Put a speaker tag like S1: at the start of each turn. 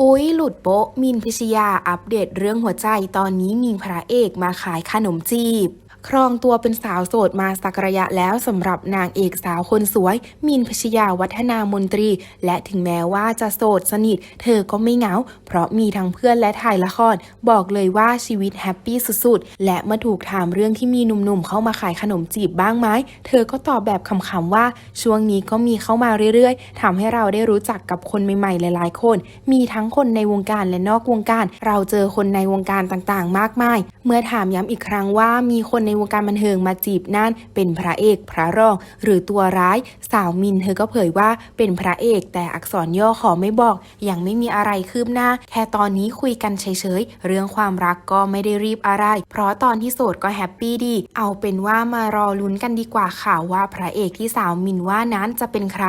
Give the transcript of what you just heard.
S1: อุ้ยหลุดโป๊ะมินพิชยาอัปเดตเรื่องหัวใจตอนนี้มีพระเอกมาขายขนมจีบ ครองตัวเป็นสาวโสดมาสักระยะแล้วสำหรับนางเอกสาวคนสวยมินพชยาวัฒนามนตรี และถึงแม้ว่าจะโสดสนิท เธอก็ไม่เหงา เพราะมีทั้งเพื่อนและถ่ายละคร บอกเลยว่าชีวิตแฮปปี้สุดๆ และเมื่อถูกถามเรื่องที่มีหนุ่มๆ เข้ามาขายขนมจีบบ้างไหมเธอก็ตอบแบบขำๆว่า ช่วงนี้ก็มีเข้ามาเรื่อยๆทำให้เราได้รู้จักกับคนใหม่ๆ หลายๆ คน มีทั้งคนในวงการและนอกวงการ เราเจอคนในวงการต่างๆ มากมาย เมื่อถามย้ำอีกครั้งว่ามีคนในวงการบันเทิงมาจีบนั่นเป็นพระเอกพระรอง หรือตัวร้ายสาวมินเธอก็เผยว่าเป็นพระเอกแต่อักษรย่อขอไม่บอก ยังไม่มีอะไรคืบหน้า แค่ตอนนี้คุยกันเฉยๆ เรื่องความรักก็ไม่ได้รีบอะไร เพราะตอนที่โสดก็แฮปปี้ดี เอาเป็นว่ามารอลุ้นกันดีกว่าค่ะว่าพระเอกที่สาวมินว่านั้นจะเป็นใคร